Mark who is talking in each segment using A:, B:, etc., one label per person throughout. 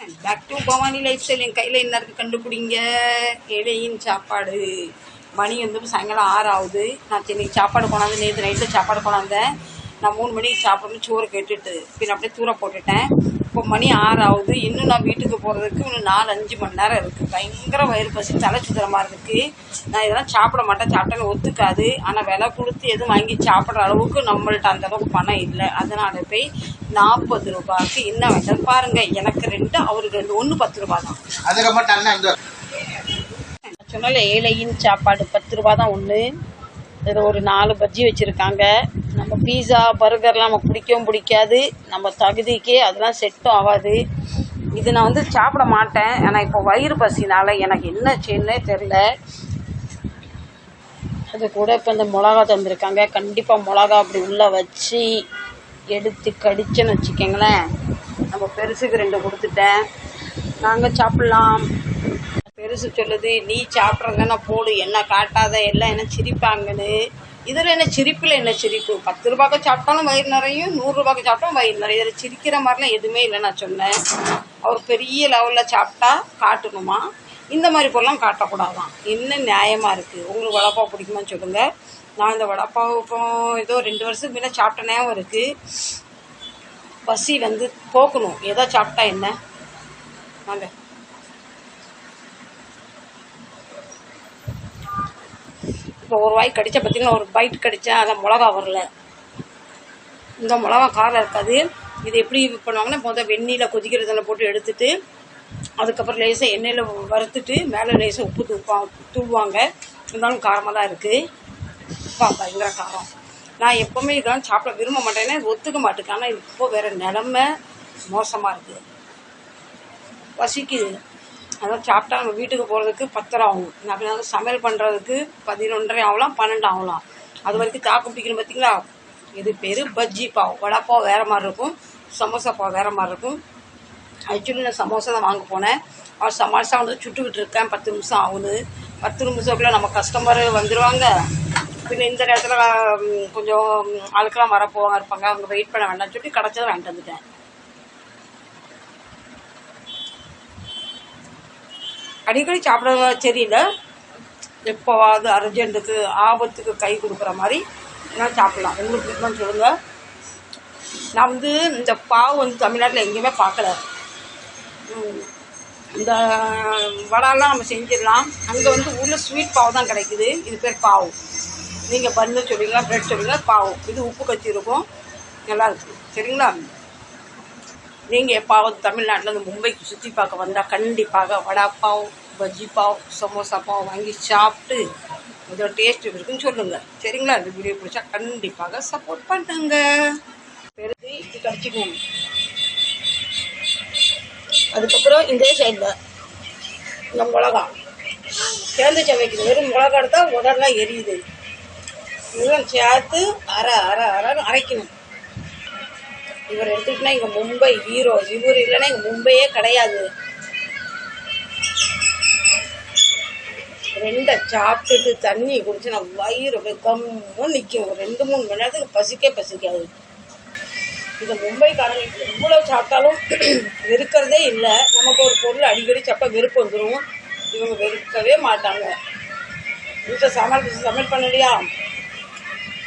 A: Back to Bhavani lifestyle என் கையில் என்ன இருக்குது கண்டுபிடிங்க? ஏழையின் சாப்பாடு. மணி வந்து சாயங்காலம் ஆறு ஆகுது. நான் இன்னைக்கு சாப்பாடு கொண்டாந்து நேற்று நைட்டில் சாப்பாடு கொண்டாந்தேன். நான் மூணு மணிக்கு சாப்பிடணும் சோறு கேட்டுட்டு பின் அப்படியே தூர போட்டுட்டேன். இப்போ மணி ஆறு ஆகுது. இன்னும் நான் வீட்டுக்கு போகிறதுக்கு இன்னும் நாலு அஞ்சு மணி நேரம் இருக்குது பயங்கர வயிறு பசி தலை சுத்தரமாக இருக்குது நான் இதெல்லாம் சாப்பிட மாட்டேன். சாப்பிட்டாலும் ஒத்துக்காது. ஆனால் விலை கொடுத்து எதுவும் வாங்கி சாப்பிட்ற அளவுக்கு நம்மள்ட்ட அந்த அளவுக்கு பணம் இல்லை. அதனால போய் நாற்பது ரூபாய்க்கு என்ன வாங்கிட்டு பாருங்க. எனக்கு ரெண்டு அவருக்கு ரெண்டு. ஒன்று பத்து ரூபா தான்.
B: அதுக்கப்புறம்
A: சொன்னால ஏழையின் சாப்பாடு பத்து ரூபா தான் ஒன்று இதில் ஒரு நாலு பஜ்ஜி வச்சுருக்காங்க. பீஸா பர்கர்லாம் நமக்கு பிடிக்கவும் பிடிக்காது. நம்ம தகுதிக்கே அதெல்லாம் செட்டும் ஆகாது. இது நான் வந்து சாப்பிட மாட்டேன். ஆனால் இப்போ வயிறு பசினால் எனக்கு என்ன செய்யணுன்னே தெரில அது கூட இப்போ இந்த மிளகா தந்திருக்காங்க. கண்டிப்பாக மிளகா அப்படி உள்ளே வச்சு எடுத்து கடிச்சேன்னு வச்சுக்கோங்களேன். நம்ம பெருசுக்கு ரெண்டு கொடுத்துட்டேன். நாங்கள் சாப்பிட்லாம். பெருசு சொல்லுது நீ சாப்பிட்றதுன்னா போடு. என்ன காட்டாத? எல்லாம் என்ன சிரிப்பாங்கன்னு. இதில் என்ன சிரிப்பில் என்ன சிரிப்பு? பத்து ரூபாய்க்கு சாப்பிட்டாலும் வயிறு நிறையும் நூறுரூபாய்க்கு சாப்பிட்டாலும் வயிறு நிறையும். இதில் சிரிக்கிற மாதிரிலாம் எதுவுமே இல்லை நான் சொன்னேன். அவர் பெரிய லெவலில் சாப்பிட்டா காட்டணுமா? இந்த மாதிரி பொருளாம் காட்டக்கூடாதான். என்ன நியாயமாக இருக்குது உங்களுக்கு வடப்பா பிடிக்குமான்னு சொல்லுங்கள் நான் இந்த வடப்பாவு இப்போ ஏதோ ரெண்டு வருஷத்துக்கு முன்னே சாப்பிட்ட நேரம் இருக்குது பசி வந்து போக்கணும். ஏதோ சாப்பிட்டா என்ன? வாங்க. இப்போ ஒரு வாய் கடிச்ச பார்த்தீங்கன்னா ஒரு பைட் கடித்தேன் அதில் மிளகா வரல. இந்த மிளகா காரம் இருக்காது. இது எப்படி பண்ணுவாங்கன்னா முதல் வெந்நீரில் கொதிக்கிறதுல போட்டு எடுத்துட்டு அதுக்கப்புறம் லேசாக எண்ணெயில் வறுத்துட்டு மேலே லேசாக உப்பு தூப்பா தூவாங்க இருந்தாலும் காரமாக தான் இருக்குது அப்பா பயங்கர காரம். நான் எப்போவுமே இதெல்லாம் சாப்பிட விரும்ப மாட்டேன்னா ஒத்துக்க மாட்டேங்க ஆனால் இப்போ வேறு நிலமை மோசமாக இருக்குது பசிக்குது. அதான் சாப்பிட்டா நம்ம வீட்டுக்கு போகிறதுக்கு பத்தரை ஆகும். அப்படின்னா சமையல் பண்ணுறதுக்கு பதினொன்றரை ஆகலாம் பன்னெண்டு ஆகலாம். அது வரைக்கும் தாக்கு பிடிக்கணும் பார்த்தீங்களா இது பேர் பஜ்ஜி பாவ். வடைப்பாவ் வேறு மாதிரி இருக்கும் சமோசா பாவ் வேறு மாதிரி இருக்கும். ஆக்சுவலி நான் சமோசா தான் வாங்க போனேன். அவர் சமோசா வந்து சுட்டுக்கிட்டு இருக்கேன் பத்து நிமிஷம் ஆகுது. பத்து நிமிஷத்துக்குள்ளே நம்ம கஸ்டமர் வந்துடுவாங்க பின்ன இந்த நேரத்தில் கொஞ்சம் ஆளுக்கெல்லாம் வரப்போவாங்க இருப்பாங்க அவங்க வெயிட் பண்ண வேண்டாம்னு சொல்லி கிடச்சதை வேண்டாம் வந்துட்டேன். அடிக்கடி சாப்பிட சரியில்லை. எப்போவாவது அர்ஜென்ட்டுக்கு ஆபத்துக்கு கை கொடுக்குற மாதிரி நான் சாப்பிடலாம். உங்களுக்கு ட்ரீட்மெண்ட் சொல்லுங்கள் நான் வந்து இந்த பாவு வந்து தமிழ்நாட்டில் எங்கேயுமே பார்க்கல. இந்த வடைலாம் நம்ம செஞ்சிடலாம். அங்கே வந்து ஊரில் ஸ்வீட் பாவு தான் கிடைக்குது. இது பேர் பாவு. நீங்கள் பன்னு சொல்லுவீங்களா ப்ரெட் சொல்லுவீங்களா பாவு. இது உப்பு கச்சி இருக்கும். நல்லா இருக்குது சரிங்களா? நீங்கள் எப்பாவது தமிழ்நாட்டில் மும்பைக்கு சுற்றி பார்க்க வந்தால் கண்டிப்பாக வடா பஜ்ஜி பாவ் சமோசா பாவ் வாங்கி சாப்பிட்டு இதோட டேஸ்ட் இருக்குன்னு சொல்லுங்கள் சரிங்களா? இந்த வீடியோ பிடிச்சா கண்டிப்பாக சப்போர்ட் பண்ணுங்க. பெருதி இது கிடச்சிக்கோங்க. அதுக்கப்புறம் இந்த சைடில் இந்த மிளகா. சேர்ந்து சமைக்கணும் வெறும் மிளகா எடுத்தால் உடல்லாம் எரியுது. இதெல்லாம் சேர்த்து அரை அரை அரைன்னு அரைக்கணும். இவர் எடுத்துக்கிட்டா இங்கே மும்பை ஹீரோ இவர் இல்லைன்னா இங்கே மும்பையே கிடையாது. ரெண்டை சாப்பிட்டுட்டு தண்ணி குடிச்சு நான் வயிறு அப்படியே நிற்கும் ஒரு ரெண்டு மூணு மணி நேரத்துக்கு பசிக்கே பசிக்காது. இந்த மும்பைக்காரங்களுக்கு எவ்வளோ சாப்பிட்டாலும் வெறுக்கிறதே இல்லை. நமக்கு ஒரு பொருள் அடிக்கடி சாப்பிட்டா வெறுப்பு வந்துடும் இவங்க வெறுக்கவே மாட்டாங்க. வீட்டில் சமையல் சமையல் பண்ணலையா?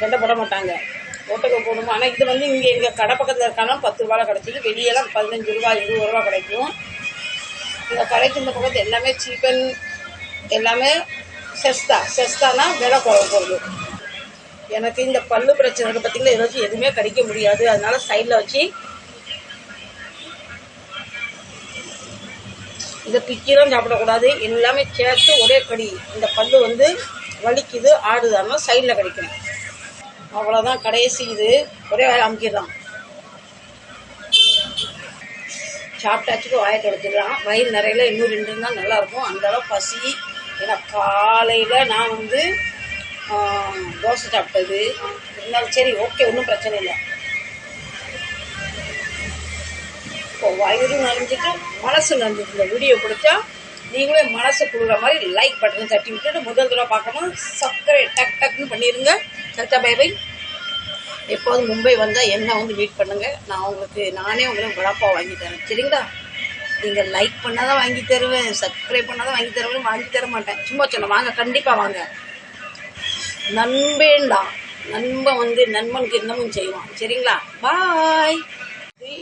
A: சண்டை போட மாட்டாங்க. ஓட்டக்க போடணும்? ஆனால் இது வந்து இங்கே எங்கள் கடை பக்கத்தில் இருக்கானா? பத்து ரூபாயில் கிடச்சிது. வெளியெல்லாம் பதினஞ்சு ரூபா இருபது ரூபா கிடைக்கும். இந்த கடைக்கு இந்த பக்கத்து எல்லாமே சிக்கன் எல்லாமே செஸ்தா செஸ்தானா விலை குறை எனக்கு இந்த பல்லு பிரச்சனை இருக்கு ஏதாச்சும் எதுவுமே கடிக்க முடியாது. அதனால சைடில் வச்சு இதை பிக்கிலாம் சாப்பிடக்கூடாது. எல்லாமே சேர்த்து ஒரே கடி. இந்த பல்லு வந்து வலிக்குது ஆடுது சைடில் கடிக்கணும். அவ்வளோதான் கடைசி இது. ஒரே வேலை அமுக்கிடலாம். சாப்பிட்டாச்சுக்கு வாயை தொடச்சிடலாம். வயிறு நிறையில இன்னும் ரெண்டு இருந்தால் நல்லாயிருக்கும். அந்த அளவு பசி. ஏன்னா காலையில் நான் வந்து தோசை சாப்பிட்டது. இருந்தாலும் சரி ஓகே ஒன்றும் பிரச்சனை இல்லை. இப்போ வயிறு நிறைஞ்சிட்டு மனசு நிறைஞ்சிட்டு இந்த வீடியோ பிடிச்சா நீங்களே மனசு கொடுக்குற மாதிரி லைக் பட்டனை தட்டி விட்டுட்டு முதல் தடவை பார்க்கணும் சர்க்கரை டக் டக்னு பண்ணிடுங்க சச்சா பேபை எப்போது எப்போதும் மும்பை வந்தால் என்ன வந்து மீட் பண்ணுங்கள் நான் உங்களுக்கு நானே உங்களுக்கு வடாப்பா வாங்கி தரேன். சரிங்களா? நீங்கள் லைக் பண்ணால் தான் வாங்கி தருவேன். சப்ஸ்கிரைப் பண்ணால் தான் வாங்கி தருவேன். வாங்கி தர மாட்டேன். சும்மா சொன்னேன். வாங்க கண்டிப்பாக வாங்க. நண்பேண்டா. நண்பன் வந்து நண்பனுக்கு என்னமும் செய்வான். சரிங்களா? பாய்